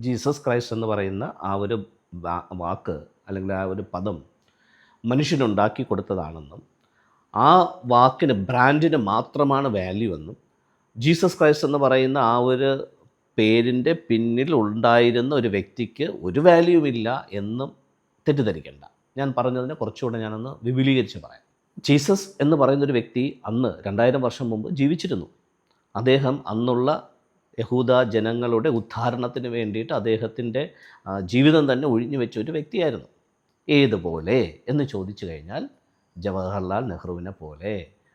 Jesus Christ എന്ന് പറയുന്ന ആ ഒരു വാക്ക് അല്ലെങ്കിൽ ആ ഒരു പദം മനുഷ്യനുണ്ടാക്കി കൊടുത്തതാണെന്നും ആ വാക്കിന് ബ്രാൻഡിന് മാത്രമാണ് വാല്യൂ എന്നും ജീസസ് ക്രൈസ്റ്റ് എന്ന് പറയുന്ന ആ ഒരു പേരിന്റെ പിന്നിൽ ഉണ്ടായിരുന്ന ഒരു വ്യക്തിക്ക് ഒരു വാല്യൂ ഇല്ല എന്നും തെറ്റിദ്ധരിക്കേണ്ട. ഞാൻ പറഞ്ഞതിനെ കുറച്ചുകൂടെ ഞാനൊന്ന് വിപുലീകരിച്ച് പറയാം. ജീസസ് എന്ന് പറയുന്ന ഒരു വ്യക്തി അന്ന് രണ്ടായിരം വർഷം മുമ്പ് ജീവിച്ചിരുന്നു. അദ്ദേഹം അന്നുള്ള യഹൂദ ജനങ്ങളുടെ ഉദ്ധാരണത്തിന് വേണ്ടിയിട്ട് അദ്ദേഹത്തിന്റെ ജീവിതം തന്നെ ഒഴിഞ്ഞു വെച്ച ഒരു വ്യക്തിയായിരുന്നു. ഏതുപോലെ എന്ന് ചോദിച്ചു കഴിഞ്ഞാൽ ജവഹർലാൽ നെഹ്റുവിനെ പോലെ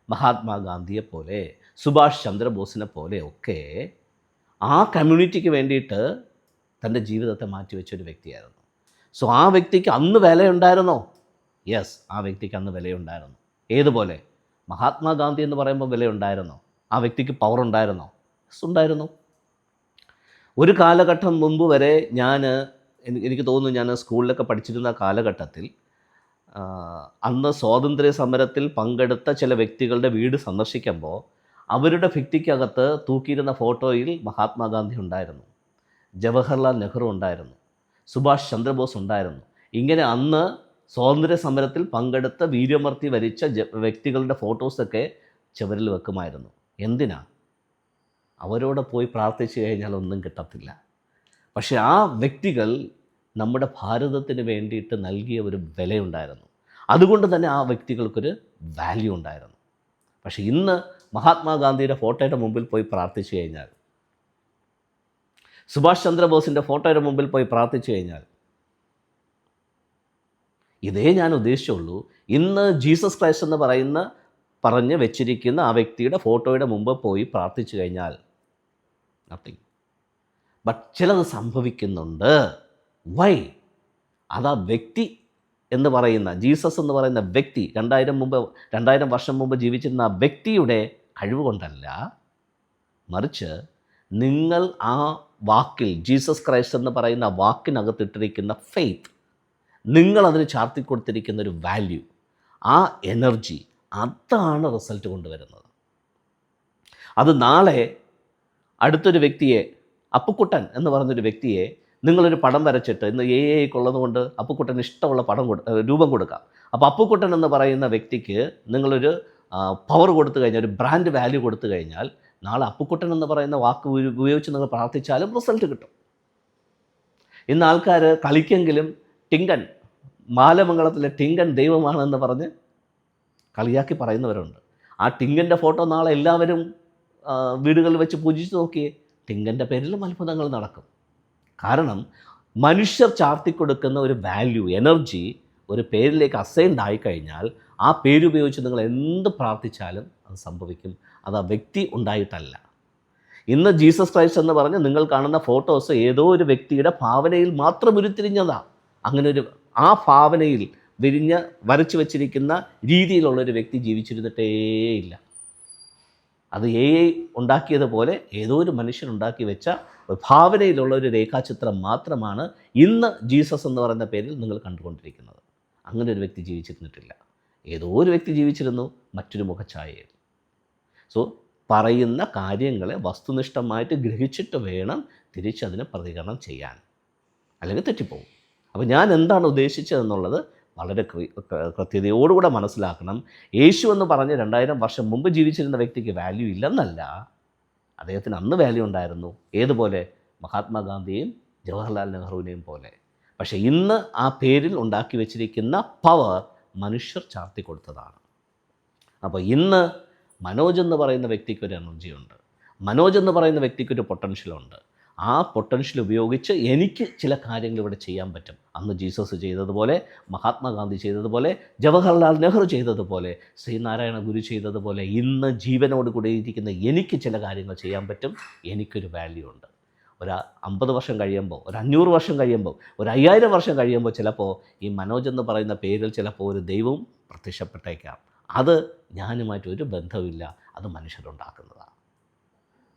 മഹാത്മാഗാന്ധിയെ പോലെ സുഭാഷ് ചന്ദ്രബോസിനെ പോലെ ഒക്കെ ആ കമ്മ്യൂണിറ്റിക്ക് വേണ്ടിയിട്ട് തന്റെ ജീവിതത്തെ മാറ്റിവെച്ച ഒരു വ്യക്തിയായിരുന്നു. സോ ആ വ്യക്തിക്ക് അന്ന് വിലയുണ്ടായിരുന്നോ? യെസ് ആ വ്യക്തിക്ക് അന്ന് വിലയുണ്ടായിരുന്നു. ഏതുപോലെ? മഹാത്മാഗാന്ധി എന്ന് പറയുമ്പോൾ വിലയുണ്ടായിരുന്നോ? ആ വ്യക്തിക്ക് പവർ ഉണ്ടായിരുന്നോ? യെസ് ഉണ്ടായിരുന്നു. ഒരു കാലഘട്ടം മുമ്പ് വരെ ഞാൻ എനിക്ക് തോന്നുന്നു ഞാൻ സ്കൂളിലൊക്കെ പഠിച്ചിരുന്ന കാലഘട്ടത്തിൽ അന്ന് സ്വാതന്ത്ര്യ സമരത്തിൽ പങ്കെടുത്ത ചില വ്യക്തികളുടെ വീട് സന്ദർശിക്കുമ്പോൾ അവരുടെ ഭിത്തിക്കകത്ത് തൂക്കിയിരുന്ന ഫോട്ടോയിൽ മഹാത്മാഗാന്ധി ഉണ്ടായിരുന്നു. ജവഹർലാൽ നെഹ്റു ഉണ്ടായിരുന്നു. സുഭാഷ് ചന്ദ്രബോസ് ഉണ്ടായിരുന്നു. ഇങ്ങനെ അന്ന് സ്വാതന്ത്ര്യ സമരത്തിൽ പങ്കെടുത്ത വീര്യമർത്തി വരിച്ച വ്യക്തികളുടെ ഫോട്ടോസൊക്കെ ചുവരിൽ വെക്കുമായിരുന്നു. എന്തിനാ? അവരോട് പോയി പ്രാർത്ഥിച്ചു കഴിഞ്ഞാൽ ഒന്നും കിട്ടത്തില്ല. പക്ഷേ ആ വ്യക്തികൾ നമ്മുടെ ഭാരതത്തിന് വേണ്ടിയിട്ട് നൽകിയ ഒരു വിലയുണ്ടായിരുന്നു. അതുകൊണ്ട് തന്നെ ആ വ്യക്തികൾക്കൊരു വാല്യൂ ഉണ്ടായിരുന്നു. പക്ഷേ ഇന്ന് മഹാത്മാഗാന്ധിയുടെ ഫോട്ടോയുടെ മുമ്പിൽ പോയി പ്രാർത്ഥിച്ചു കഴിഞ്ഞാൽ സുഭാഷ് ചന്ദ്രബോസിന്റെ ഫോട്ടോയുടെ മുമ്പിൽ പോയി പ്രാർത്ഥിച്ചു കഴിഞ്ഞാൽ ഇതേ ഞാൻ ഉദ്ദേശിച്ചുള്ളൂ ഇന്ന് ജീസസ് ക്രൈസ്റ്റ് എന്ന് പറയുന്ന പറഞ്ഞ് വെച്ചിരിക്കുന്ന ആ വ്യക്തിയുടെ ഫോട്ടോയുടെ മുമ്പ് പോയി പ്രാർത്ഥിച്ചു കഴിഞ്ഞാൽ നത്തിങ് ബട്ട് ചിലത് സംഭവിക്കുന്നുണ്ട്. വൈ അതാ വ്യക്തി എന്ന് പറയുന്ന ജീസസ് എന്ന് പറയുന്ന വ്യക്തി രണ്ടായിരം മുമ്പ് രണ്ടായിരം വർഷം മുമ്പ് ജീവിച്ചിരുന്ന ആ വ്യക്തിയുടെ കഴിവ് കൊണ്ടല്ല മറിച്ച് നിങ്ങൾ ആ വാക്കിൽ ജീസസ് ക്രൈസ്റ്റ് എന്ന് പറയുന്ന വാക്കിനകത്തിട്ടിരിക്കുന്ന ഫെയ്ത്ത് നിങ്ങളതിന് ചാർത്തി കൊടുത്തിരിക്കുന്ന ഒരു വാല്യൂ ആ എനർജി അതാണ് റിസൾട്ട് കൊണ്ടുവരുന്നത്. അത് നാളെ അടുത്തൊരു വ്യക്തിയെ അപ്പുക്കുട്ടൻ എന്ന് പറഞ്ഞൊരു വ്യക്തിയെ നിങ്ങളൊരു പടം വരച്ചിട്ട് ഇന്ന് എ എ ഉള്ളതുകൊണ്ട് അപ്പുക്കുട്ടൻ ഇഷ്ടമുള്ള പടം കൊടു രൂപം കൊടുക്കാം. അപ്പോൾ അപ്പുക്കുട്ടൻ എന്ന് പറയുന്ന വ്യക്തിക്ക് നിങ്ങളൊരു പവർ കൊടുത്തു കഴിഞ്ഞാൽ ഒരു ബ്രാൻഡ് വാല്യൂ കൊടുത്തു കഴിഞ്ഞാൽ നാളെ അപ്പുക്കുട്ടൻ എന്ന് പറയുന്ന വാക്ക് ഉപ- ഉപയോഗിച്ച് നിങ്ങൾ പ്രാർത്ഥിച്ചാലും റിസൾട്ട് കിട്ടും. ഇന്ന് ആൾക്കാർ കളിക്കെങ്കിലും ടിങ്കൻ മാലമംഗളത്തിലെ ടിങ്കൻ ദൈവമാണെന്ന് പറഞ്ഞ് കളിയാക്കി പറയുന്നവരുണ്ട്. ആ ടിങ്കന്റെ ഫോട്ടോ നാളെ എല്ലാവരും വീടുകളിൽ വെച്ച് പൂജിച്ച് നോക്കിയേ ടിങ്കന്റെ പേരിലും അത്ഭുതങ്ങൾ നടക്കും. കാരണം മനുഷ്യർ ചാർത്തിക്കൊടുക്കുന്ന ഒരു വാല്യൂ എനർജി ഒരു പേരിലേക്ക് അസൈൻഡ് ആയിക്കഴിഞ്ഞാൽ ആ പേരുപയോഗിച്ച് നിങ്ങൾ എന്ത് പ്രാർത്ഥിച്ചാലും അത് സംഭവിക്കും. അത് ആ വ്യക്തി ഉണ്ടായിട്ടല്ല. ഇന്ന് ജീസസ് ക്രൈസ്റ്റ് എന്ന് പറഞ്ഞ് നിങ്ങൾ കാണുന്ന ഫോട്ടോസ് ഏതോ ഒരു വ്യക്തിയുടെ ഭാവനയിൽ മാത്രം ഉരുത്തിരിഞ്ഞതാ. അങ്ങനെ ഒരു ആ ഭാവനയിൽ വിരിഞ്ഞ് വരച്ചു വച്ചിരിക്കുന്ന രീതിയിലുള്ളൊരു വ്യക്തി ജീവിച്ചിരുന്നിട്ടേയില്ല. അത് എ ഐ ഉണ്ടാക്കിയതുപോലെ ഏതോ ഒരു മനുഷ്യൻ ഉണ്ടാക്കി വെച്ച ഭാവനയിലുള്ള ഒരു രേഖാചിത്രം മാത്രമാണ് ഇന്ന് ജീസസ് എന്ന് പറയുന്ന പേരിൽ നിങ്ങൾ കണ്ടുകൊണ്ടിരിക്കുന്നത്. അങ്ങനെ ഒരു വ്യക്തി ജീവിച്ചിരുന്നിട്ടില്ല. ഏതോ ഒരു വ്യക്തി ജീവിച്ചിരുന്നു മറ്റൊരു മുഖഛായയിൽ സോ പറയുന്ന കാര്യങ്ങളെ വസ്തുനിഷ്ഠമായിട്ട് ഗ്രഹിച്ചിട്ട് വേണം തിരിച്ചതിന് പ്രതികരണം ചെയ്യാൻ. അല്ലെങ്കിൽ തെറ്റിപ്പോകും അപ്പോൾ ഞാൻ എന്താണ് ഉദ്ദേശിച്ചതെന്നുള്ളത് വളരെ കൃത്യതയോടുകൂടെ മനസ്സിലാക്കണം. യേശു എന്ന് പറഞ്ഞ് രണ്ടായിരം വർഷം മുമ്പ് ജീവിച്ചിരുന്ന വ്യക്തിക്ക് വാല്യൂ ഇല്ലെന്നല്ല. അദ്ദേഹത്തിന് അന്ന് വാല്യൂ ഉണ്ടായിരുന്നു. ഏതുപോലെ? മഹാത്മാഗാന്ധിയെയും ജവഹർലാൽ നെഹ്റുവിനെയും പോലെ. പക്ഷേ ഇന്ന് ആ പേരിൽ ഉണ്ടാക്കി വെച്ചിരിക്കുന്ന പവർ മനുഷ്യർ ചാർത്തി കൊടുത്തതാണ്. അപ്പോൾ ഇന്ന് മനോജ് എന്ന് പറയുന്ന വ്യക്തിക്ക് ഒരു എനർജി ഉണ്ട്. മനോജ് എന്ന് പറയുന്ന വ്യക്തിക്ക് ഒരു പൊട്ടൻഷ്യലുണ്ട് ആ പൊട്ടൻഷ്യൽ ഉപയോഗിച്ച് എനിക്ക് ചില കാര്യങ്ങൾ ഇവിടെ ചെയ്യാൻ പറ്റും. അന്ന് ജീസസ് ചെയ്തതുപോലെ മഹാത്മാഗാന്ധി ചെയ്തതുപോലെ ജവഹർലാൽ നെഹ്റു ചെയ്തതുപോലെ ശ്രീനാരായണ ഗുരു ചെയ്തതുപോലെ ഇന്ന് ജീവനോട് കൂടി ഇരിക്കുന്ന എനിക്ക് ചില കാര്യങ്ങൾ ചെയ്യാൻ പറ്റും. എനിക്കൊരു വാല്യൂ ഉണ്ട്. ഒരു അമ്പത് വർഷം കഴിയുമ്പോൾ ഒരു അഞ്ഞൂറ് വർഷം കഴിയുമ്പോൾ ഒരു അയ്യായിരം വർഷം കഴിയുമ്പോൾ ചിലപ്പോൾ ഈ മനോജ് എന്ന് പറയുന്ന പേരിൽ ചിലപ്പോൾ ഒരു ദൈവവും പ്രത്യക്ഷപ്പെട്ടേക്കാം. അത് ഞാനുമായിട്ട് ഒരു ബന്ധവുമില്ല. അത് മനുഷ്യരുണ്ടാക്കുന്നതാണ്.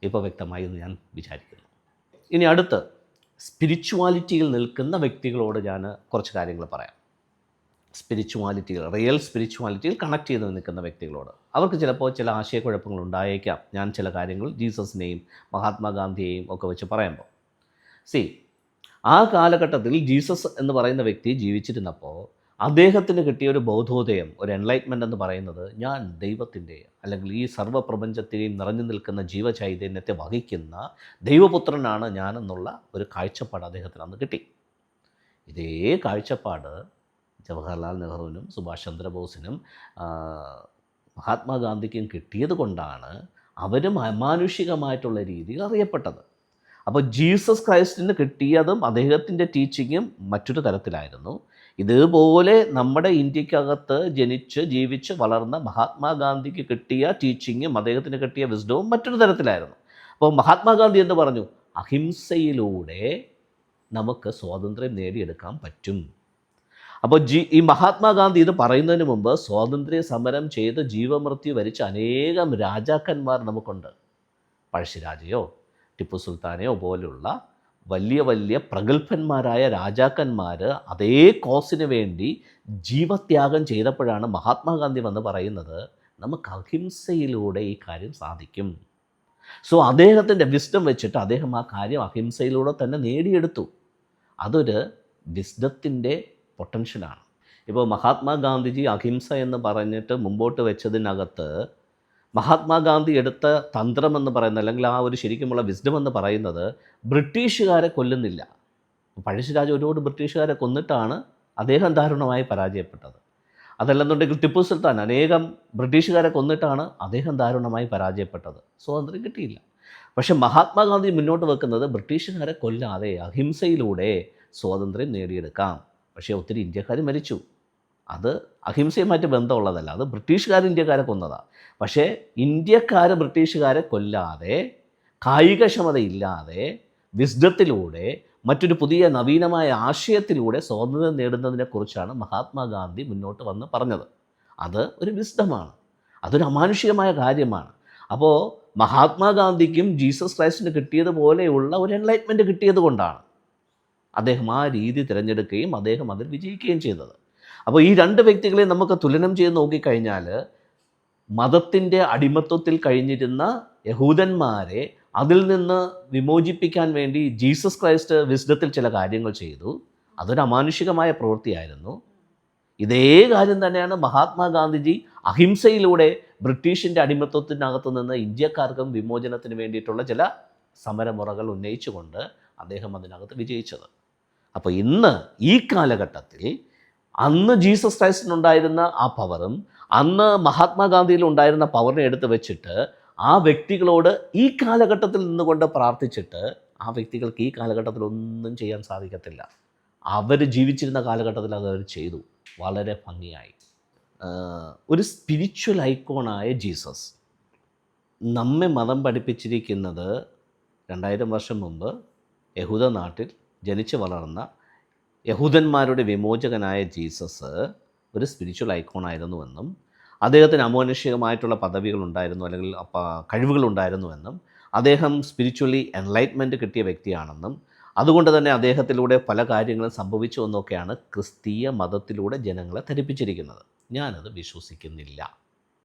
ഇപ്പോൾ വ്യക്തമായി എന്ന് ഞാൻ വിചാരിക്കുന്നു. ഇനി അടുത്ത് സ്പിരിച്വാലിറ്റിയിൽ നിൽക്കുന്ന വ്യക്തികളോട് ഞാൻ കുറച്ച് കാര്യങ്ങൾ പറയാം. സ്പിരിച്വാലിറ്റിയിൽ റിയൽ സ്പിരിച്വാലിറ്റിയിൽ കണക്ട് ചെയ്ത് നിൽക്കുന്ന വ്യക്തികളോട്. അവർക്ക് ചിലപ്പോൾ ചില ആശയക്കുഴപ്പങ്ങൾ ഉണ്ടായേക്കാം. ഞാൻ ചില കാര്യങ്ങൾ ജീസസിനെയും മഹാത്മാഗാന്ധിയെയും ഒക്കെ വെച്ച് പറയുമ്പോൾ. സി ആ കാലഘട്ടത്തിൽ ജീസസ് എന്ന് പറയുന്ന വ്യക്തി ജീവിച്ചിരുന്നപ്പോൾ അദ്ദേഹത്തിന് കിട്ടിയ ഒരു ബൗദ്ധോദയം ഒരു എൻലൈറ്റ്മെന്റ് എന്ന് പറയുന്നത് ഞാൻ ദൈവത്തിന്റെ അല്ലെങ്കിൽ ഈ സർവപ്രപഞ്ചത്തെയും നിറഞ്ഞു നിൽക്കുന്ന ജീവചൈതന്യത്തെ വഹിക്കുന്ന ദൈവപുത്രനാണ് ഞാനെന്നുള്ള ഒരു കാഴ്ചപ്പാട് അദ്ദേഹത്തിന് അന്ന് കിട്ടി. ഇതേ കാഴ്ചപ്പാട് ജവഹർലാൽ നെഹ്റുവിനും സുഭാഷ് ചന്ദ്രബോസിനും മഹാത്മാഗാന്ധിക്കും കിട്ടിയത് കൊണ്ടാണ് അവരും അമാനുഷികമായിട്ടുള്ള രീതിയിൽ അറിയപ്പെട്ടത്. അപ്പോൾ ജീസസ് ക്രൈസ്റ്റിന് കിട്ടിയതും അദ്ദേഹത്തിന്റെ ടീച്ചിങ്ങും മറ്റൊരു തരത്തിലായിരുന്നു. ഇതുപോലെ നമ്മുടെ ഇന്ത്യക്കകത്ത് ജനിച്ച് ജീവിച്ച് വളർന്ന മഹാത്മാഗാന്ധിക്ക് കിട്ടിയ ടീച്ചിങ്ങും അദ്ദേഹത്തിന് കിട്ടിയ വിസ്ഡവും മറ്റൊരു തരത്തിലായിരുന്നു. അപ്പോൾ മഹാത്മാഗാന്ധി എന്ന് പറഞ്ഞു? അഹിംസയിലൂടെ നമുക്ക് സ്വാതന്ത്ര്യം നേടിയെടുക്കാൻ പറ്റും. അപ്പോൾ ജി ഈ മഹാത്മാഗാന്ധി ഇത് പറയുന്നതിന് മുമ്പ് സ്വാതന്ത്ര്യ സമരം ചെയ്ത് ജീവമൃത്യു വരിച്ച അനേകം രാജാക്കന്മാർ നമുക്കുണ്ട്. പഴശ്ശിരാജയോ ടിപ്പു സുൽത്താനെയോ പോലുള്ള വലിയ വലിയ പ്രഗത്ഭന്മാരായ രാജാക്കന്മാർ അതേ കോസിന് വേണ്ടി ജീവത്യാഗം ചെയ്തപ്പോഴാണ് മഹാത്മാഗാന്ധി വന്ന് പറയുന്നത് നമുക്ക് അഹിംസയിലൂടെ ഈ കാര്യം സാധിക്കും. സോ അദ്ദേഹത്തിന്റെ വിസ്ഡം വെച്ചിട്ട് അദ്ദേഹം ആ കാര്യം അഹിംസയിലൂടെ തന്നെ നേടിയെടുത്തു. അതൊരു വിസ്ഡത്തിന്റെ പൊട്ടൻഷ്യലാണ് ഇപ്പോൾ മഹാത്മാഗാന്ധിജി അഹിംസ എന്ന് പറഞ്ഞിട്ട് മുമ്പോട്ട് വെച്ചതിനകത്ത് മഹാത്മാഗാന്ധി എടുത്ത തന്ത്രം എന്ന് പറയുന്നത് അല്ലെങ്കിൽ ആ ഒരു ശരിക്കുമുള്ള വിസ്ഡം എന്ന് പറയുന്നത് ബ്രിട്ടീഷുകാരെ കൊല്ലുന്നില്ല. പഴശ്ശിരാജ ഒരുപാട് ബ്രിട്ടീഷുകാരെ കൊന്നിട്ടാണ് അദ്ദേഹം ദാരുണമായി പരാജയപ്പെട്ടത്. അതല്ലെന്നുണ്ടെങ്കിൽ ടിപ്പു സുൽത്താൻ അനേകം ബ്രിട്ടീഷുകാരെ കൊന്നിട്ടാണ് അദ്ദേഹം ദാരുണമായി പരാജയപ്പെട്ടത്. സ്വാതന്ത്ര്യം കിട്ടിയില്ല. പക്ഷെ മഹാത്മാഗാന്ധി മുന്നോട്ട് വെക്കുന്നത് ബ്രിട്ടീഷുകാരെ കൊല്ലാതെ അഹിംസയിലൂടെ സ്വാതന്ത്ര്യം നേടിയെടുക്കാം. പക്ഷേ ഒത്തിരി ഇന്ത്യക്കാർ മരിച്ചു. അത് അഹിംസയുമായിട്ട് ബന്ധമുള്ളതല്ല. അത് ബ്രിട്ടീഷുകാർ ഇന്ത്യക്കാരെ കൊന്നതാണ് പക്ഷേ ഇന്ത്യക്കാർ ബ്രിട്ടീഷുകാരെ കൊല്ലാതെ കായികക്ഷമതയില്ലാതെ വിസ്ഡത്തിലൂടെ മറ്റൊരു പുതിയ നവീനമായ ആശയത്തിലൂടെ സ്വാതന്ത്ര്യം നേടുന്നതിനെക്കുറിച്ചാണ് മഹാത്മാഗാന്ധി മുന്നോട്ട് വന്ന് പറഞ്ഞത്. അത് ഒരു വിസ്ഡമാണ്. അതൊരു അമാനുഷികമായ കാര്യമാണ്. അപ്പോൾ മഹാത്മാഗാന്ധിക്കും ജീസസ് ക്രൈസ്റ്റിന് കിട്ടിയതുപോലെയുള്ള ഒരു എൻലൈറ്റ്മെന്റ് കിട്ടിയത് കൊണ്ടാണ് അദ്ദേഹം ആ രീതി തിരഞ്ഞെടുക്കുകയും അദ്ദേഹം അതിൽ വിജയിക്കുകയും ചെയ്തത്. അപ്പോൾ ഈ രണ്ട് വ്യക്തികളെ നമുക്ക് തുലനം ചെയ്ത് നോക്കിക്കഴിഞ്ഞാൽ മതത്തിന്റെ അടിമത്വത്തിൽ കഴിഞ്ഞിരുന്ന യഹൂദന്മാരെ അതിൽ നിന്ന് വിമോചിപ്പിക്കാൻ വേണ്ടി ജീസസ് ക്രൈസ്റ്റ് വിസ്ഡത്തിൽ ചില കാര്യങ്ങൾ ചെയ്തു. അതൊരു അമാനുഷികമായ പ്രവൃത്തിയായിരുന്നു. ഇതേ കാര്യം തന്നെയാണ് മഹാത്മാഗാന്ധിജി അഹിംസയിലൂടെ ബ്രിട്ടീഷിന്റെ അടിമത്വത്തിനകത്ത് നിന്ന് ഇന്ത്യക്കാർക്കും വിമോചനത്തിന് വേണ്ടിയിട്ടുള്ള ചില സമരമുറകൾ ഉന്നയിച്ചുകൊണ്ട് അദ്ദേഹം അതിനകത്ത് വിജയിച്ചത്. അപ്പോൾ ഇന്ന് ഈ കാലഘട്ടത്തിൽ അന്ന് ജീസസ് ക്രൈസ്റ്റിനുണ്ടായിരുന്ന ആ പവറും അന്ന് മഹാത്മാഗാന്ധിയിൽ ഉണ്ടായിരുന്ന പവറിനെ എടുത്ത് വെച്ചിട്ട് ആ വ്യക്തികളോട് ഈ കാലഘട്ടത്തിൽ നിന്നുകൊണ്ട് പ്രാർത്ഥിച്ചിട്ട് ആ വ്യക്തികൾക്ക് ഈ കാലഘട്ടത്തിൽ ഒന്നും ചെയ്യാൻ സാധിക്കത്തില്ല. അവർ ജീവിച്ചിരുന്ന കാലഘട്ടത്തിൽ അത് അവർ ചെയ്തു. വളരെ ഭംഗിയായി. ഒരു സ്പിരിച്വൽ ഐക്കോണായ ജീസസ് നമ്മെ മതം പഠിപ്പിച്ചിരിക്കുന്നത് രണ്ടായിരം വർഷം മുമ്പ് യഹൂദ നാട്ടിൽ ജനിച്ചു വളർന്ന യഹൂദന്മാരുടെ വിമോചകനായ ജീസസ് ഒരു സ്പിരിച്വൽ ഐക്കോണായിരുന്നുവെന്നും അദ്ദേഹത്തിന് അമോനുഷികമായിട്ടുള്ള പദവികൾ ഉണ്ടായിരുന്നു അല്ലെങ്കിൽ കഴിവുകളുണ്ടായിരുന്നുവെന്നും അദ്ദേഹം സ്പിരിച്വലി എൻലൈറ്റ്മെന്റ് കിട്ടിയ വ്യക്തിയാണെന്നും അതുകൊണ്ട് തന്നെ അദ്ദേഹത്തിലൂടെ പല കാര്യങ്ങളും സംഭവിച്ചു എന്നൊക്കെയാണ് ക്രിസ്തീയ മതത്തിലൂടെ ജനങ്ങളെ ധരിപ്പിച്ചിരിക്കുന്നത്. ഞാനത് വിശ്വസിക്കുന്നില്ല.